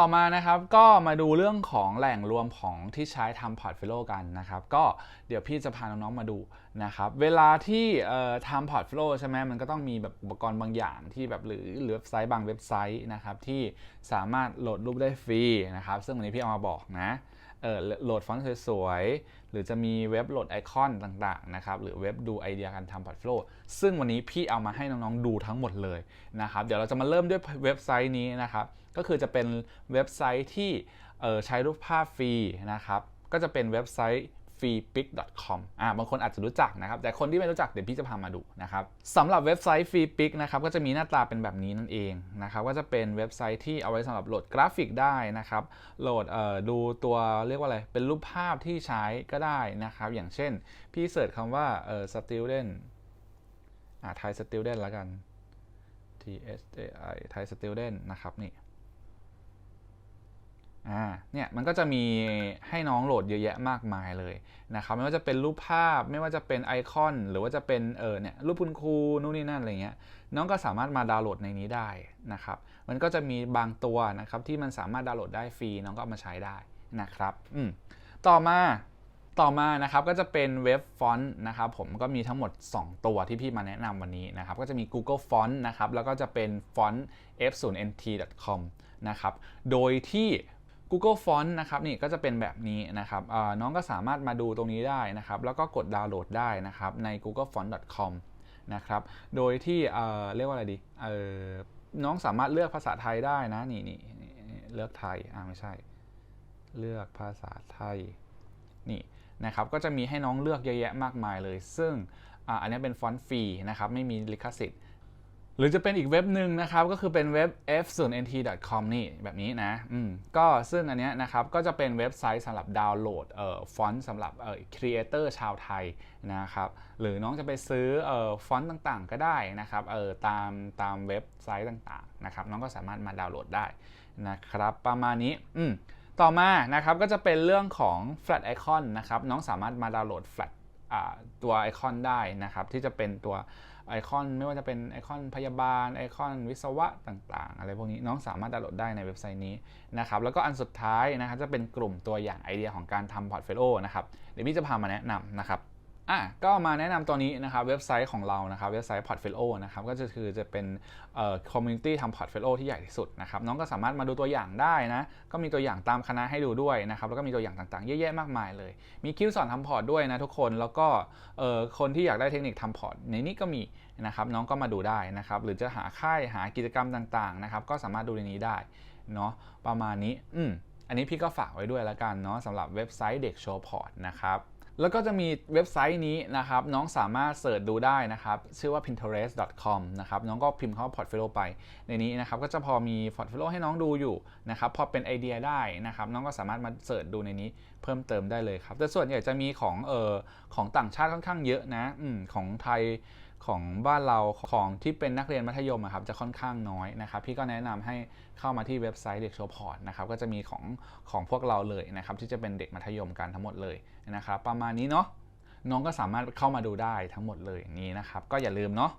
ต่อมานะครับก็มาดูเรื่องของแหล่งรวมของที่ใช้ทำพอร์ตโฟลิโอกันนะครับก็เดี๋ยวพี่จะพาน้องๆมาดูนะครับเวลาที่ทำพอร์ตโฟลิโอใช่ไหมมันก็ต้องมีแบบอุปกรณ์บางอย่างที่แบบหรือหรือเว็บไซต์บางเว็บไซต์นะครับที่สามารถโหลดรูปได้ฟรีนะครับซึ่งวันนี้พี่เอามาบอกนะ เออโหลดฟอนต์สวยๆ หรือจะมีเว็บโหลดไอคอนต่างๆนะครับ หรือเว็บดูไอเดียการทำพอร์ตโฟลิโอซึ่งวันนี้พี่เอามาให้น้องๆดูทั้งหมดเลยนะครับ เดี๋ยวเราจะมาเริ่มด้วยเว็บไซต์นี้นะครับ ก็คือจะเป็นเว็บไซต์ที่ใช้รูปภาพฟรีนะครับ ก็จะเป็นเว็บไซต์ freepic.com อ่าบางคนอาจจะรู้จักนะครับ แต่คนที่ไม่รู้จักเดี๋ยวพี่จะพามาดูนะครับสำหรับเว็บไซต์ freepic นะครับก็จะมีหน้าตาเป็นแบบนี้นั่นเองนะครับก็จะเป็นเว็บไซต์ที่เอาไว้สำหรับโหลดกราฟิกได้นะครับโหลดเอ่อดูตัวเรียกว่าอะไร เป็นรูปภาพที่ใช้ก็ได้นะครับ อย่างเช่น พี่เสิร์ชคำว่าเอ่อ student อ่าไทย student แล้วกัน T S A I ไทย student นะครับนี่ อ่าเนี่ยมันก็จะมีให้น้องโหลดเยอะแยะมากมายเลยนะครับไม่ว่าจะเป็นรูปภาพ ไม่ว่าจะเป็นไอคอน หรือว่าจะเป็นเออเนี่ยรูปคุณครูนู่นนี่นั่นอะไรเงี้ยน้องก็สามารถมาดาวน์โหลดในนี้ได้นะครับมันก็จะมีบางตัวนะครับที่มันสามารถดาวน์โหลดได้ฟรีน้องก็มาใช้ได้นะครับอืมต่อมาต่อมานะครับก็จะเป็นเว็บฟอนต์นะครับผมก็มีทั้งหมด 2 ตัวที่พี่มาแนะนำวันนี้นะครับก็จะมี Google Font นะครับแล้วก็จะเป็นฟอนต์ f0nt.com นะครับโดยที่ Google Font นะครับนี่ก็จะเป็นแบบนี้นะครับน้องก็สามารถมาดูตรงนี้ได้นะครับ แล้วก็กดดาวน์โหลดได้นะครับใน googlefont.com นะครับโดยที่เเรียกว่าอะไรดีน้องสามารถเลือกภาษาไทยได้นะนี่นี่นี่เลือกไทยอ่าไม่ใช่ เลือกภาษาไทยนี่นะครับก็จะมีให้น้องเลือกเยอะแยะมากมายเลย ซึ่งออันนี้เป็นฟอนต์ฟรีนะครับไม่มีลิขสิทธิ์ หรือจะเป็นอีกเว็บหนึ่งนะครับ ก็คือเป็นเว็บ f0nt.com นี่แบบนี้นะอืมก็ซึ่งอันเนี้ยนะครับ ก็จะเป็นเว็บไซต์สำหรับดาวน์โหลดเอ่อฟอนต์สำหรับเอ่อครีเอเตอร์ชาวไทยนะครับ หรือน้องจะไปซื้อเอ่อฟอนต์ต่างๆ ก็ได้นะครับเอ่อตามตามเว็บไซต์ต่างๆนะครับ น้องก็สามารถมาดาวน์โหลดได้นะครับ ประมาณนี้อืมต่อมานะครับก็จะเป็นเรื่องของ Flat Icon นะครับ น้องสามารถมาดาวน์โหลด Flat ตัวไอคอนได้นะครับ ที่จะเป็นตัวไอคอนไม่ว่าจะเป็นไอคอนพยาบาลไอคอนวิศวะต่างๆ อะไรพวกนี้น้องสามารถดาวน์โหลดได้ในเว็บไซต์นี้นะครับแล้วก็อันสุดท้ายนะครับจะเป็นกลุ่มตัวอย่างไอเดียของการทำพอร์ตโฟลิโอนะครับเดี๋ยวพี่จะพามาแนะนำนะครับ อะก็มาแนะนำตัวนี้นะครับเว็บไซต์ของเรานะครับเว็บไซต์ Portfolio นะครับก็จะคือจะเป็นเอ่อคอมมูนิตี้ทำ Portfolio ที่ใหญ่ที่สุดนะครับน้องก็สามารถมาดูตัวอย่างได้นะก็มีตัวอย่างตามคณะให้ดูด้วยนะครับแล้วก็มีตัวอย่างต่างๆเยอะแยะมากมายเลย มีคิวสอนทำพอร์ตด้วยนะทุกคนแล้วก็เอ่อคนที่อยากได้เทคนิคทำพอร์ตในนี้ก็มีนะครับน้องก็มาดูได้นะครับหรือจะหาค่ายหากิจกรรมต่างๆนะครับก็สามารถดูในนี้ได้เนาะประมาณนี้อืมอันนี้พี่ก็ฝากไว้ด้วยแล้วกันเนาะสำหรับเว็บไซต์เด็กโชว์พอร์ตนะครับ แล้วก็จะมีเว็บไซต์นี้นะครับน้องสามารถเสิร์ชดูได้นะครับชื่อว่า pinterest.com นะครับน้องก็พิมพ์เข้า portfolio ไป ในนี้นะครับก็จะพอมี portfolio ให้น้องดูอยู่นะครับพอเป็นไอเดียได้นะครับน้องก็สามารถมาเสิร์ชดูในนี้เพิ่มเติมได้เลยครับแต่ส่วนใหญ่จะมีของเอ่อของต่างชาติค่อนข้างเยอะนะอมของไทย ของบ้านเราของที่เป็นนักเรียนมัธยมครับจะค่อนข้างน้อยนะครับพี่ก็แนะนำให้เข้ามาที่เว็บไซต์เด็กโชว์พอร์ตนะครับก็จะมีของของพวกเราเลยนะครับที่จะเป็นเด็กมัธยมกันทั้งหมดเลยนะครับประมาณนี้เนาะน้องก็สามารถเข้ามาดูได้ทั้งหมดเลยนี้นะครับ ก็อย่าลืมเนาะ